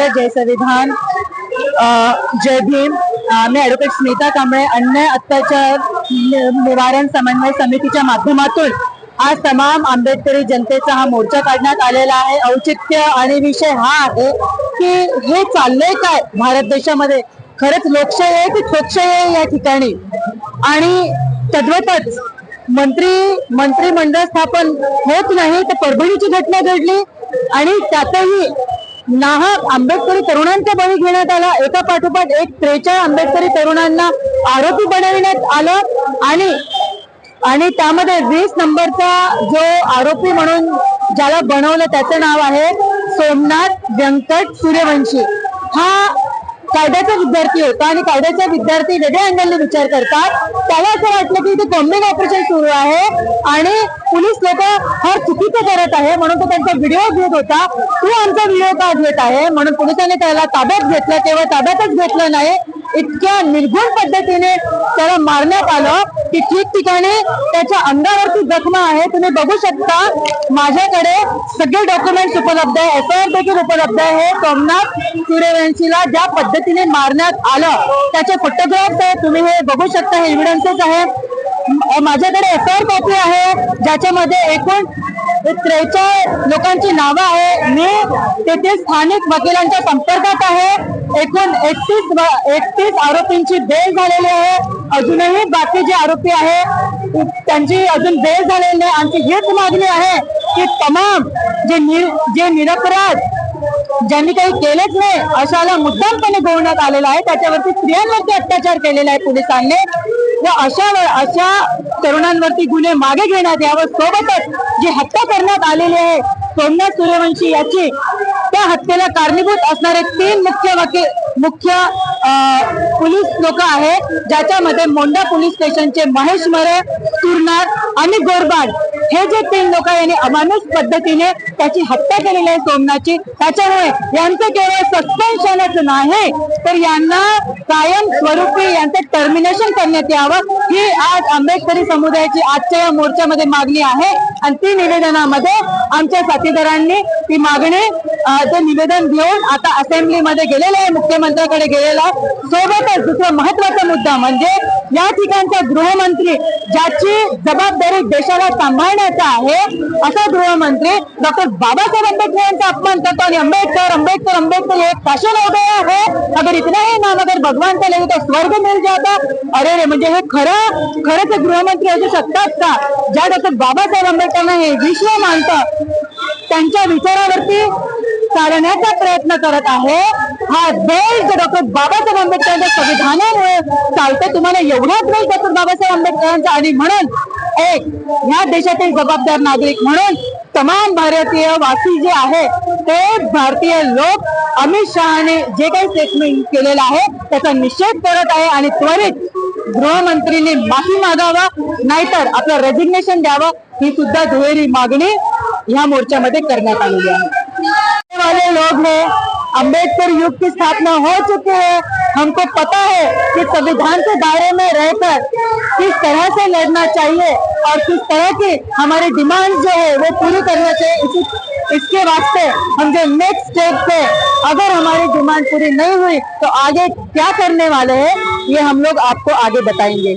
भारत जय संविधान. जय भीम. मी ॲडव्होकेट स्मिता कांबळे अन्याय अत्याचार निवारण समन्वय समितीच्या माध्यमातून आज तमाम आंबेडकरी जनतेचा हा मोर्चा काढण्यात आलेला आहे. औचित्य आणि विषय हा आहे की हे चाललंय काय भारत देशामध्ये? खरंच लोकशाही आहे की ठोकशाही आहे या ठिकाणी? आणि तद्वतच मंत्री मंत्रिमंडळ स्थापन होत नाही तर परभणीची घटना घडली आणि त्यातही नाहक आंबेडकरी तरुणांचा बळी घेण्यात आला. एका पाठोपाठ एक त्रेचाळीस आंबेडकरी तरुणांना आरोपी बनविण्यात आलं आणि आणि त्यामध्ये वीस नंबरचा जो आरोपी म्हणून ज्याला बनवलं त्याचं नाव आहे सोमनाथ व्यंकट सूर्यवंशी. हा कायद्याचा विद्यार्थी होता आणि कायद्याचा विद्यार्थी वेगळ्या अँगलने विचार करतात त्याला असं वाटलं की इथे कॉम्बिंग ऑपरेशन सुरू आहे आणि पोलीस लोक फार चुकीचं करत आहे म्हणून तो त्यांचा व्हिडिओ घेत होता. तू आमचा व्हिडिओ का घेत आहे? म्हणून पोलिसांनी त्याला ताब्यात घेतलं तेव्हा ताब्यातच घेतलं नाही इतक्या निर्घुण पद्धतीने त्याला मारण्यात आलं की ठिकठिकाणी त्याच्या अंगावरती जखमा आहे. तुम्ही बघू शकता माझ्याकडे सगळे डॉक्युमेंट्स उपलब्ध आहे. एफ आय आर देखील उपलब्ध आहे. सोमनाथ सूर्यवंशीला ज्या पद्धतीने मारण्यात आलं त्याचे फोटोग्राफ्स आहे. तुम्ही हे बघू शकता हे एव्हिडन्सेस आहे माझ्याकडे एफ आय आर कॉपी आहे ज्याच्यामध्ये एकूण त्रेचाळीस लोकांची नावं आहे मी तेथे स्थानिक वकिलांच्या संपर्कात आहे. एकूण एकतीस एकतीस आरोपींची बेल झालेली आहे. अजूनही बाकी जे आरोपी आहे त्यांची अजून बेल झालेली नाही. आमची हीच मागणी आहे की तमाम जे निर जे निरपराध ज्यांनी काही केलेच नाही अशाला मुद्दामपणे गोवण्यात आलेला आहे. त्याच्यावरती स्त्रियांवरती अत्याचार केलेला आहे पोलिसांनी. व अशा अशा तरुणांवरती गुन्हे मागे घेण्यात यावं. सोबतच जी हत्या करण्यात आलेली आहे सोमनाथ सूर्यवंशी याची त्या हत्येला कारणीभूत असणारे तीन मुख्य वकील मुख्य पोलीस लोक आहेत ज्याच्यामध्ये मोंडा पोलीस स्टेशनचे महेश मरे तुरनार आणि गोरबाड हे जे तीन लोक यांनी अमानुष पद्धतीने त्याची हत्या केलेली आहे सोमनाथची. त्याच्यामुळे यांचं केवळ सस्पेन्शनच नाही तर यांना कायम स्वरूपी यांचं टर्मिनेशन करण्यात यावं. ही आज आंबेडकरी समुदायाची आजच्या या मोर्चामध्ये मागणी आहे. आणि ती निवेदनामध्ये आमच्या साथीदारांनी ती मागणी ते निवेदन घेऊन आता असेंब्लीमध्ये गेलेलं आहे मुख्यमंत्र्याकडे गेलेलं आहे. सोबतच दुसरा महत्त्वाचा मुद्दा म्हणजे या ठिकाणचा गृहमंत्री ज्याची जबाबदारी देशाला सांभाळण्याचा आहे असा गृहमंत्री डॉक्टर बाबासाहेब आंबेडकर यांचा अपमान करतो. आणि आंबेडकर आंबेडकर आंबेडकर हे एक फॅशन हो अगर इतना ही नाम अगर भगवान का लगे तो स्वर्ग मिल जाता. अरे रे म्हणजे हे खरं खरंच गृहमंत्री असू शकतात का ज्या डॉक्टर बाबासाहेब आंबेडकरांना हे विश्व मानतं. त्यांच्या विचारावरती चालण्याचा प्रयत्न करत आहे. हा देश डॉक्टर बाबासाहेब आंबेडकरांच्या संविधानामुळे चालते. तुम्हाला एवढाच वेळ डॉक्टर बाबासाहेब आंबेडकरांचा आणि म्हणून एक या देशातील जबाबदार नागरिक म्हणून तमाम भारतीय वासी जे आहे ते भारतीय लोक अमित शहाने जे काही स्टेटमेंट केलेलं आहे त्याचा निषेध करत आहे आणि त्वरित गृहमंत्रीने माफी मागावा नाहीतर आपलं रेजिग्नेशन द्यावं ही सुद्धा दुहेरी मागणी. ह्या मोर्चामध्ये करण्यात आलेली आहे. वाले लोग हैं अंबेडकर युग की स्थापना हो चुकी है। हमको पता है कि संविधान के दायरे में रहकर किस तरह से लड़ना चाहिए और किस तरह की हमारी डिमांड जो है वो पूरी करना चाहिए। इसी, इसके वास्ते हम जो नेक्स्ट स्टेप पे अगर हमारी डिमांड पूरी नहीं हुई तो आगे क्या करने वाले हैं, ये हम लोग आपको आगे बताएँगे।